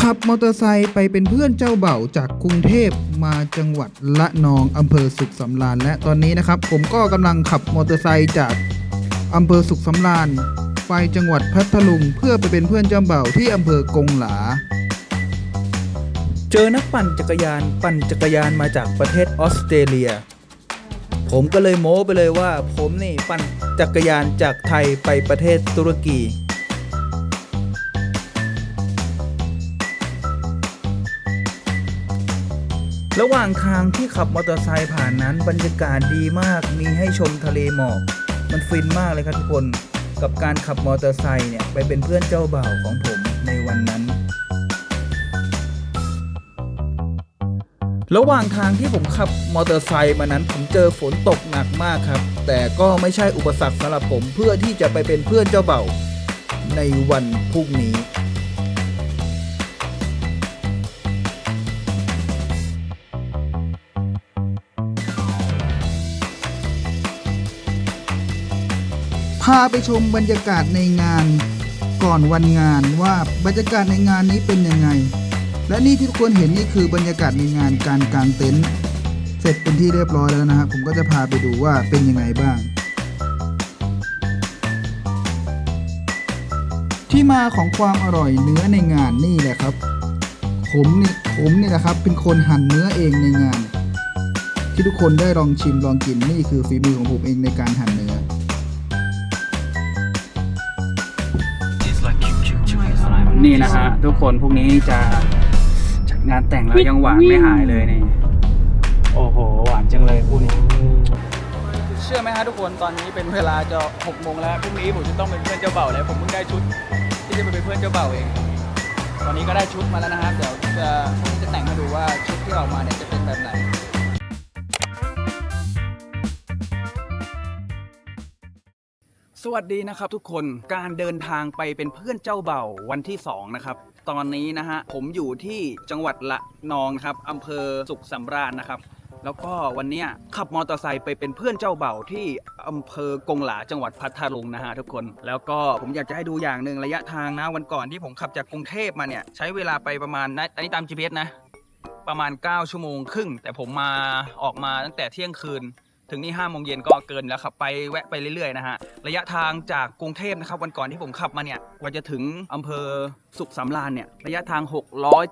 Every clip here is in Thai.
ขับมอเตอร์ไซค์ไปเป็นเพื่อนเจ้าเบ่าจากกรุงเทพมาจังหวัดละนองอำเภอสุขสำราญและตอนนี้นะครับ ผมก็กำลังขับมอเตอร์ไซค์จากอำเภอสุขสำราญไปจังหวัดพัทลุงเพื่อไปเป็นเพื่อนเจ้าเบ่าที่อำเภอกงหลา เจอนักปั่นจักรยานปั่นจักรยานมาจากประเทศออสเตรเลีย ผมก็เลยโม้ไปเลยว่า ผมนี่ปั่นจักรยานจากไทยไปประเทศตุรกี ระหว่างทางที่ขับมอเตอร์ไซค์ผ่านนั้นบรรยากาศดีมากมีให้ชมทะเลหมอกมันฟินมากเลยครับทุกคน กับการขับมอเตอร์ไซค์เนี่ยไปเป็นเพื่อนเจ้าบ่าวของผมในวันนั้น ระหว่างทางที่ผมขับมอเตอร์ไซค์มานั้นผมเจอฝนตกหนักมากครับ แต่ก็ไม่ใช่อุปสรรคสำหรับผมเพื่อที่จะไปเป็นเพื่อนเจ้าเบ่าวในวันพรุ่งนี้าไปชมบรรยากาศในงาน ก่อนวันงานว่าบรรยากาศในงานนี้เป็นยังไง และนี่ที่ทุกคนเห็นนี่คือบรรยากาศในงานการกางเต็นท์เสร็จเป็นที่เรียบร้อยแล้วนะครับผมก็จะพาไปดูว่าเป็นยังไงบ้าง ที่มาของความอร่อยเนื้อในงานนี่แหละครับผมนี่ผมนี่แหละครับเป็นคนหั่นเนื้อเองในงาน ที่ทุกคนได้ลองชิมลองกินนี่คือฝีมือของผมเองในการหั่นเนื้อ นี่นะฮะทุกคนพวกนี้จะจัดงานแต่งแล้วยังหวานไม่หายเลยนี่ โอ้โห หวานจังเลยคู่นี้ เชื่อไหมฮะทุกคนตอนนี้เป็นเวลาจะหกโมงแล้วพรุ่งนี้ผมจะต้องเป็นเพื่อนเจ้าเบ่าแล้วผมเพิ่งได้ชุด ที่จะไปเป็นเพื่อนเจ้าเบ่าเอง ตอนนี้ก็ได้ชุดมาแล้วนะฮะเดี๋ยวจะพรุ่งนี้จะแต่งมาดูว่าชุดที่ออกมาเนี่ยจะเป็นแบบไหน วัสดีนะครับทุกคนการเดินทางไปเป็นเพื่อนเจ้าเบ่าวันที่ 2 นะครับ ตอนนี้นะฮะ ผมอยู่ที่จังหวัดละนองนะครับอำเภอสุขสำราญนะครับ แล้วก็วันเนี้ยขับมอเตอร์ไซค์ไปเป็นเพื่อนเจ้าเบ่าที่อำเภอกงหลาจังหวัดพัทลุงนะฮะทุกคน แล้วก็ผมอยากจะให้ดูอย่างหนึ่งระยะทางนะ วันก่อนที่ผมขับจากกรุงเทพมาเนี่ยใช้เวลาไปประมาณนะอันนี้ตาม GPS นะ ประมาณ 9 ชั่วโมงครึ่งแต่ผมมาออกมาตั้งแต่เที่ยงคืน ถึงนี่5โมงเย็นก็เกินแล้วขับไปแวะไปเรื่อยๆนะฮะระยะทางจากกรุงเทพนะครับวันก่อนที่ผมขับมาเนี่ยกว่าจะถึงอำเภอสุขสำราญเนี่ยระยะทาง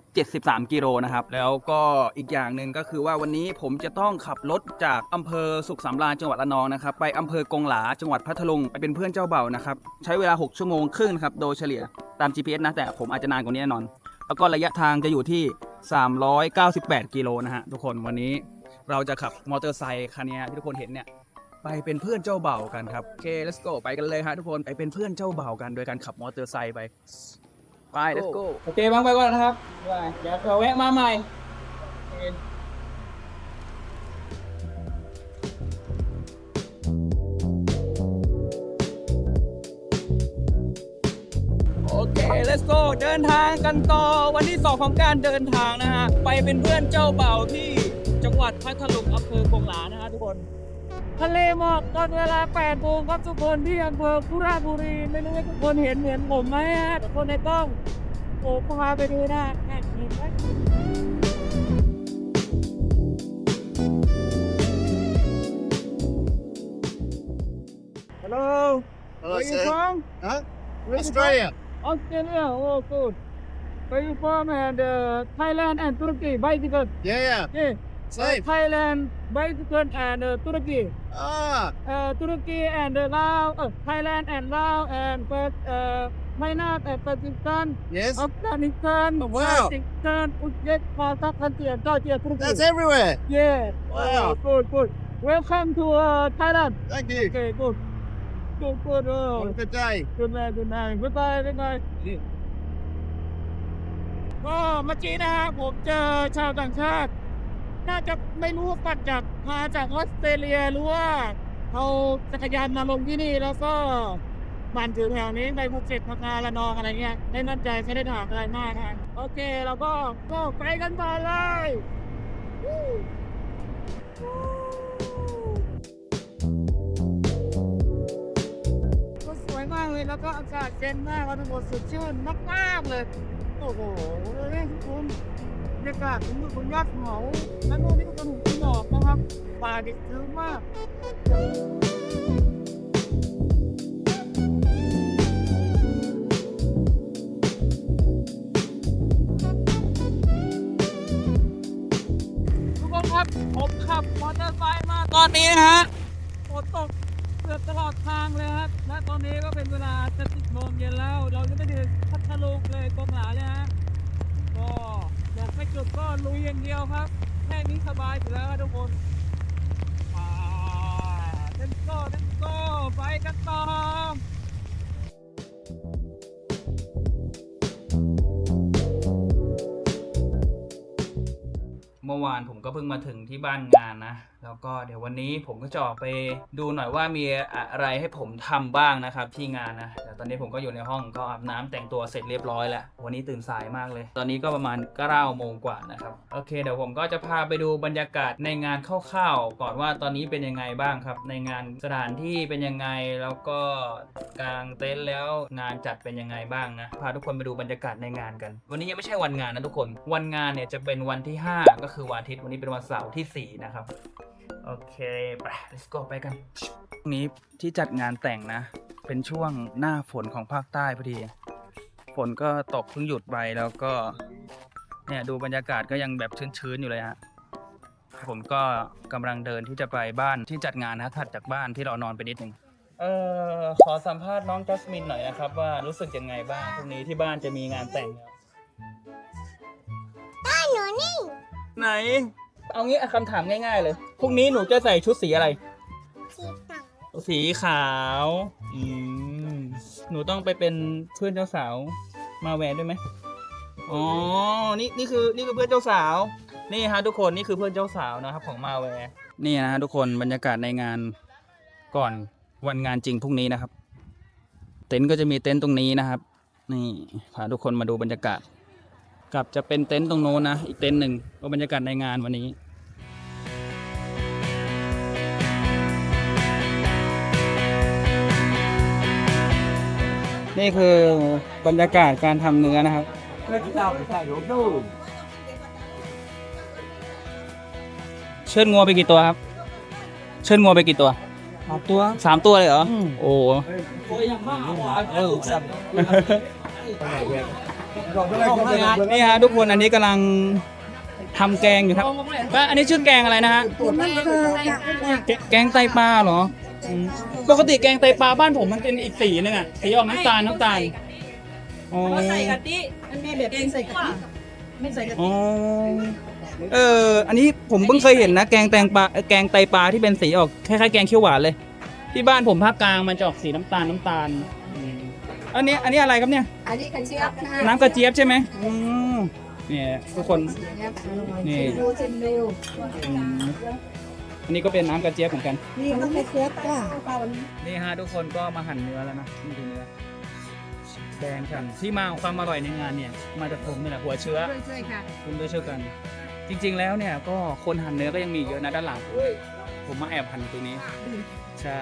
673 กิโลนะครับแล้วก็อีกอย่างหนึ่งก็คือว่าวันนี้ผมจะต้องขับรถจากอำเภอสุขสำราญจังหวัดระนองนะครับไปอำเภอกงหลาจังหวัดพัทลุงไปเป็นเพื่อนเจ้าเบ่านะครับใช้เวลา 6 ชั่วโมงครึ่งครับโดยเฉลี่ยตาม GPS นะแต่ผมอาจจะนานกว่านี้แน่นอน แล้วก็ระยะทางจะอยู่ที่ 398 กิโลนะฮะทุกคนวันนี้ เราจะขับมอเตอร์ไซค์คันนี้ที่ทุกคนเห็นเนี่ยไปเป็นเพื่อนเจ้าเบ่ากันครับโอเค let's go ไปกันเลยฮะทุกคนไปเป็นเพื่อนเจ้าเบ่ากันโดยการขับมอเตอร์ไซค์ไปไป let's go โอเคบ้างไปก่อนนะครับไปเดี๋ยวเราแวะมาใหม่โอเค let's go เดินทางกันต่อวันที่สองของการเดินทางนะฮะ ไปเป็นเพื่อนเจ้าเบ่าที่ จังหวัดพัทลุงอำเภอกงหลานะฮะทุกคน ทะเลหมอกตอนเวลา8โมงครับทุกคนที่อำเภอคุราบุรี ไม่รู้ว่าทุกคนเห็นเหมือนผมไหมฮะทุกคนในกล้องผมพาไปดูนะแอบเห็นไหม Hello Hello, Where you sir. from Huh? Where you Australia. from? Australia oh good Where you from and uh, Thailand and Turkey bicycle Yeah, yeah. okay Safe. Thailand bicycle and uh, Turkey Ah, uh, Turkey and uh, Laos, uh, Thailand and Laos and but uh, China and Pakistan, yes. Afghanistan, wow. Pakistan, Uzbek, Kazakhstan, and Georgia, Turkey. That's everywhere. Yeah. Wow. Uh, good, good. Welcome to uh, Thailand. Thank you. Okay, good. Good, good. Uh, Have a good day. good night, good night. Goodbye, good night. ก็เมื่อกี้นะฮะผมเจอชาวต่างชาติ น่าจะไม่รู้ว่าปัดจากมาจากออสเตรเลียหรือว่าเอาจักรยานมาลงที่นี่แล้วก็มันถือแถวนี้ไปภูเก็ตพังงาละนองอะไรเงี้ยไม่มั่นใจไม่ได้ถามอะไรมากนะโอเคเราก็ก็ไปกันต่อเลยก็สวยมากเลยแล้วก็อากาศเย็นมากแล้วทุกคนสดชื่นมากๆเลย โอ้โหทุกคน รรยากาศผมอยู่บนยอดเขาและนู่นนี่ก็เป็นหุบหมอกนะครับป่าดิบชื้นมากทุกคนครับผมขับมอเตอร์ไซค์มาตอนนี้นะฮะฝนตกเกือบตลอดทางเลยครับและตอนนี้ก็เป็นเวลาจะสิบโมงเย็นแล้ว เราจะไม่ถึงพัทลุงเลยตรงหลาเลยฮะก็ บอกไม่จุดก็ลุยอย่างเดียวครับ แค่นี้สบายอยู่แล้วครับทุกคนอ่าเล่นก็เล่นก็ไปกันต่อเมื่อวานผมก็เพิ่งมาถึงที่บ้านงานนะ แล้วก็เดี๋ยววันนี้ผมก็จะออกไปดูหน่อยว่ามีอะไรให้ผมทำบ้างนะครับที่งานนะ ตอนนี้ผมก็อยู่ในห้องก็อาบน้ำแต่งตัวเสร็จเรียบร้อยแล้ว วันนี้ตื่นสายมากเลย ตอนนี้ก็ประมาณ9โมงกว่านะครับ โอเค เดี๋ยวผมก็จะพาไปดูบรรยากาศในงานคร่าวๆก่อนว่าตอนนี้เป็นยังไงบ้างครับ ในงานสถานที่เป็นยังไงแล้วก็กางเต็นท์แล้วงานจัดเป็นยังไงบ้างนะพาทุกคนไปดูบรรยากาศในงานกัน วันนี้ยังไม่ใช่วันงานนะทุกคน วันงานเนี่ยจะเป็นวันที่ 5 ก็คือวันอาทิตย์วันนี้เป็นวันเสาร์ที่4นะครับ โอเคไป let's go ไปกันช่วงนี้ที่จัดงานแต่งนะ เป็นช่วงหน้าฝนของภาคใต้พอดี ฝนก็ตกเพิ่งหยุดไปแล้วก็ เนี่ยดูบรรยากาศก็ยังแบบชื้นๆอยู่เลยฮะผมก็กำลังเดินที่จะไปบ้านที่จัดงานนะถัดจากบ้านที่เรานอนไปนิดนึงเอ่อขอสัมภาษณ์น้องจัสมินหน่อยนะครับ ว่ารู้สึกยังไงบ้างพรุ่งนี้ที่บ้านจะมีงานแต่งบ้านหนูนี่ ไหน เอางี้คำถามง่ายๆเลยพรุ่งนี้หนูจะใส่ชุดสีอะไรสีขาวอืมหนูต้องไปเป็นเพื่อนเจ้าสาวมาแหวนด้วยไหมอ๋อ นี่นี่คือนี่คือเพื่อนเจ้าสาว นี่ฮะทุกคนนี่คือเพื่อนเจ้าสาวนะครับของมาแวร์นี่นะฮะทุกคนบรรยากาศในงานก่อนวันงานจริงพรุ่งนี้นะครับ เต็นท์ก็จะมีเต็นท์ตรงนี้นะครับ นี่พาทุกคนมาดูบรรยากาศ กับจะเป็นเต็นท์ตรงโน้นนะ อีกเต็นท์หนึ่งก็บรรยากาศในงานวันนี้นี่คือบรรยากาศการทำเนื้อนะครับ เชิดงัวไปกี่ตัวครับ เชิดงัวไปกี่ตัวตัวสามตัวเลยเหรออืมโอ้เออสับ นี่ฮะทุกคนอันนี้กำลังทำแกงอยู่ครับว่าอันนี้ชื่อแกงอะไรนะฮะแกแกงไตปลาเหรออืมปกติแกงไตปลาบ้านผมมันเป็นอีกสีนึงอะสีออกน้ำตาลน้ำตาลอ๋อใส่กะทิมันมีแบบใส่กะทิไม่ใส่กะทิอ๋อเอออันนี้ผมเพิ่งเคยเห็นนะแกงแตงปลาเอ่อแกงไตปลาที่เป็นสีออกคล้ายๆแกงเขียวหวานเลย ที่บ้านผมภาคกลางมันจะออกสีน้ำตาลน้ำตาลอืมอันนี้อันนี้อะไรครับเนี่ย อันนี้กระเจี๊ยบนะน้ำกระเจี๊ยบใช่ไหมอืมเนี่ยทุกคน นี่ ดูเจนดูอืมอันนี้ก็เป็นน้ำกระเจี๊ยบเหมือนกัน นี่ต้องกระเจี๊ยบจ้านี่ฮะทุกคนก็มาหั่นเนื้อแล้วนะนี่คือเนื้อแดงฉ่ำที่มาของความอร่อยในงานเนี่ย มาจากผมนี่แหละหัวเชื้อใช่ค่ะคุณด้วยเช่วยกัน จริงๆแล้วเนี่ยก็คนหั่นเนื้อก็ยังมีเยอะนะด้านหลังผมผมมาแอบหั่นตรงนี้ ใช่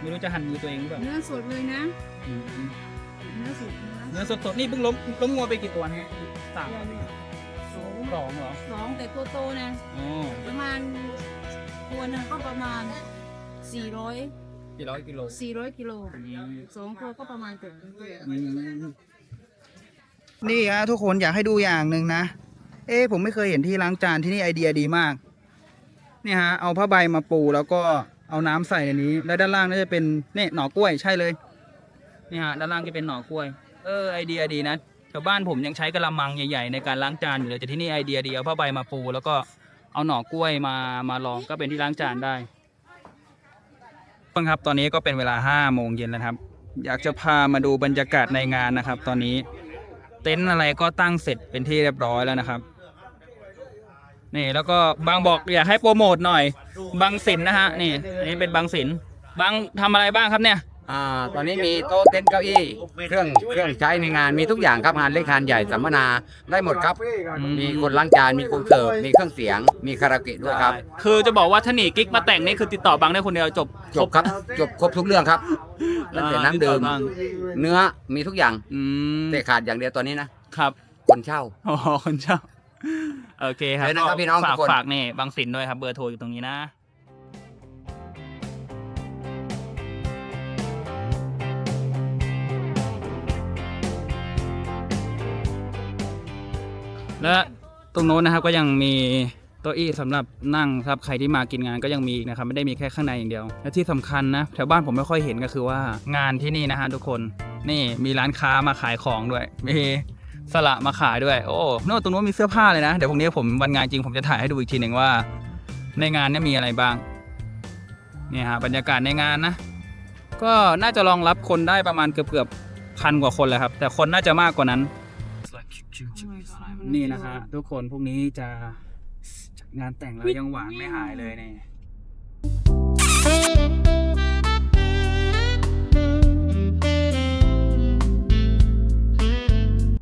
ไม่รู้จะหั่นมือตัวเองหรือเปล่าเนื้อสดเลยนะอืม เนื้อสดนะเนื้อสดๆนี่เพิ่งล้มล้มงัวไปกี่ตัวนะสามสองสองเหรอสองแต่ตัวโตนะอ๋อประมาณตัวหนึงก็ประมาณ 400 กี่ร้อยกิโล400กิโลสองตัวก็ประมาณตัวนี่ฮะทุกคนอยากให้ดูอย่างหนึ่งนะ เอ๊ะผมไม่เคยเห็นที่ล้างจานที่นี่ไอเดียดีมากนี่ฮะเอาผ้าใบมาปูแล้วก็เอาน้ำใส่ในนี้ แล้วด้านล่างน่าจะเป็นเนี่ยหน่อกล้วยใช่เลย นี่ฮะด้านล่างจะเป็นหน่อกล้วย เออไอเดียดีนะชาวบ้านผมยังใช้กระมังใหญ่ๆในการล้างจานอยู่เลยแต่ที่นี่ไอเดียดีเอาผ้าใบมาปูแล้วก็เอาหน่อกล้วยมามาลองก็เป็นที่ล้างจานได้ทุกคนครับตอนนี้ก็เป็นเวลาห้าโมงเย็นแล้วครับ อยากจะพามาดูบรรยากาศในงานนะครับ ตอนนี้เต็นท์อะไรก็ตั้งเสร็จเป็นที่เรียบร้อยแล้วนะครับนี่แล้วก็บางบอกอยากให้โปรโมทหน่อยบางสินนะฮะนี่อันนี้เป็นบางสินบางทำอะไรบ้างครับเนี่ย อ่าตอนนี้มีโต๊ะเต็นท์เก้าอี้เครื่องเครื่องใช้ในงานมีทุกอย่างครับงานเล็กงานใหญ่สัมมนาได้หมดครับ มีคนล้างจานมีคนเสิร์ฟมีเครื่องเสียง มีคาราโอเกะด้วยครับ คือจะบอกว่าถ้าหนีกิ๊กมาแต่งนี่คือติดต่อบางได้คนเดียวจบจบครับ จบครบทุกเรื่องครับตั้งแต่น้ำดื่มติต่อบางเนื้อมีทุกอย่างอืมแต่ขาดอย่างเดียวตอนนี้นะครับ คนเช่าอ๋อคนเช่าโอเคครับเลยนะครับพี่น้องฝากทุกคนฝากนี่บางสินด้วยครับเบอร์โทรอยู่ตรงนี้นะ และตรงโน้นนะครับก็ยังมีโต๊ะอี้สำหรับนั่งครับใครที่มากินงานก็ยังมีอีกนะครับไม่ได้มีแค่ข้างในอย่างเดียว และที่สำคัญนะแถวบ้านผมไม่ค่อยเห็นก็คือว่างานที่นี่นะฮะทุกคนนี่มีร้านค้ามาขายของด้วย มีสละมาขายด้วย โอ้โน่นตรงโน้นมีเสื้อผ้าเลยนะเดี๋ยวพรุ่งนี้ผมวันงานจริงผมจะถ่ายให้ดูอีกทีหนึ่งว่า ในงานเนี่ยมีอะไรบ้างเนี่ยฮะบรรยากาศในงานนะ ก็น่าจะรองรับคนได้ประมาณเกือบเกือบพันกว่าคนแหละครับ แต่คนน่าจะมากกว่านั้น นี่นะฮะทุกคนพวกนี้จะจัดงานแต่งแล้วยังหวานไม่หายเลยเนี่ย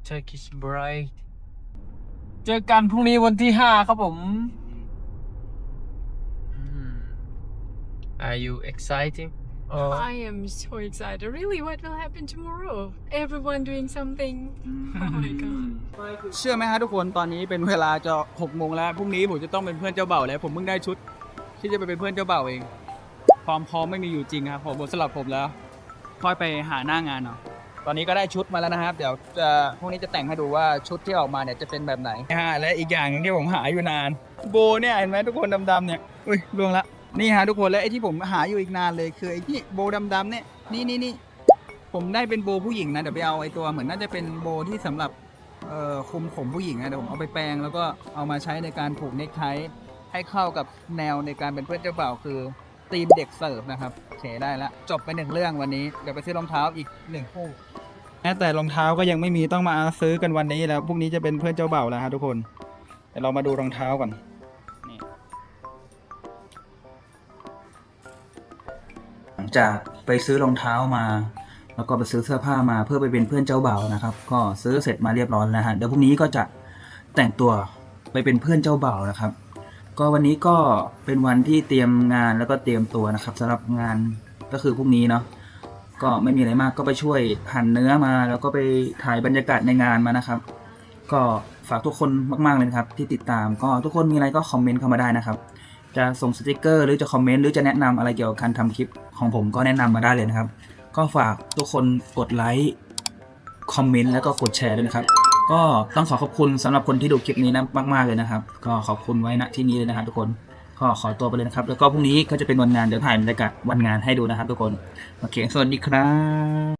Turkish Bride เจอกันพรุ่งนี้วันที่ห้าครับผม Are you excited? Oh. I am so excited. Really, what will happen tomorrow? Everyone doing something. Oh my god. เชื่อไหมฮะทุกคนตอนนี้เป็นเวลาจะหกโมงแล้วพรุ่งนี้ผมจะต้องเป็นเพื่อนเจ้าบ่าวแล้ว ผมเพิ่งได้ชุด ที่จะไปเป็นเพื่อนเจ้าบ่าวเอง ความพร้อมไม่มีอยู่จริงครับผมบทสลับผมแล้ว ค่อยไปหาหน้างานเนาะตอนนี้ก็ได้ชุดมาแล้วนะครับ เดี๋ยวจะพรุ่งนี้จะแต่งให้ดูว่าชุดที่ออกมาเนี่ยจะเป็นแบบไหนฮะและอีกอย่างหนึงที่ผมหาอยู่นาน โบเนี่ยเห็นไหมทุกคนดำๆเนี่ยอุ้ยล่วงละ นี่ฮะทุกคนและไอ้ที่ผมหาอยู่อีกนานเลยคือไอ้ที่โบดำๆเนี่ยนี่นี่นี่ผมได้เป็นโบผู้หญิงนะเดี๋ยวไปเอาไอ้ตัวเหมือนน่าจะเป็นโบที่สำหรับเอ่อคุมผมผู้หญิงนะเดี๋ยวผมเอาไปแปรงแล้วก็เอามาใช้ในการผูกเนคไทให้เข้ากับแนวในการเป็นเพื่อนเจ้าบ่าวคือทีมเด็กเสิร์ฟนะครับโอเคได้แล้วจบไปหนึ่งเรื่องวันนี้เดี๋ยวไปซื้อรองเท้าอีกหนึ่งคู่แม้แต่รองเท้าก็ยังไม่มีต้องมาซื้อกันวันนี้แล้วพรุ่งนี้จะเป็นเพื่อนเจ้าบ่าวแล้วฮะทุกคนเดี๋ยวเรามาดูรองเท้าก่อน จากไปซื้อรองเท้ามา แล้วก็ไปซื้อเสื้อผ้ามาเพื่อไปเป็นเพื่อนเจ้าบ่าวนะครับ ก็ซื้อเสร็จมาเรียบร้อยแล้วฮะเดี๋ยวพรุ่งนี้ก็จะแต่งตัวไปเป็นเพื่อนเจ้าบ่าวนะครับ ก็วันนี้ก็เป็นวันที่เตรียมงานแล้วก็เตรียมตัวนะครับสำหรับงานก็คือพรุ่งนี้เนาะก็ไม่มีอะไรมากก็ไปช่วยหั่นเนื้อมา แล้วก็ไปถ่ายบรรยากาศในงานมานะครับ ก็ฝากทุกคนมากๆเลยนะครับ ที่ติดตามก็ทุกคนมีอะไรก็คอมเมนต์เข้ามาได้นะครับ จะส่งสติกเกอร์หรือจะคอมเมนต์หรือจะแนะนำอะไรเกี่ยวกับการทำคลิปของผมก็แนะนำมาได้เลยนะครับ ก็ฝากทุกคนกดไลค์คอมเมนต์แล้วก็กดแชร์ด้วยนะครับ ก็ต้องขอขอบคุณสำหรับคนที่ดูคลิปนี้นะมาก ๆเลยนะครับ ก็ขอบคุณไว้ณที่นี้เลยนะครับทุกคนก็ขอตัวไปเลยนะครับ แล้วก็พรุ่งนี้ก็จะเป็นวันงานเดี๋ยวถ่ายบรรยากาศวันงานให้ดูนะครับทุกคน โอเค สวัสดีครับ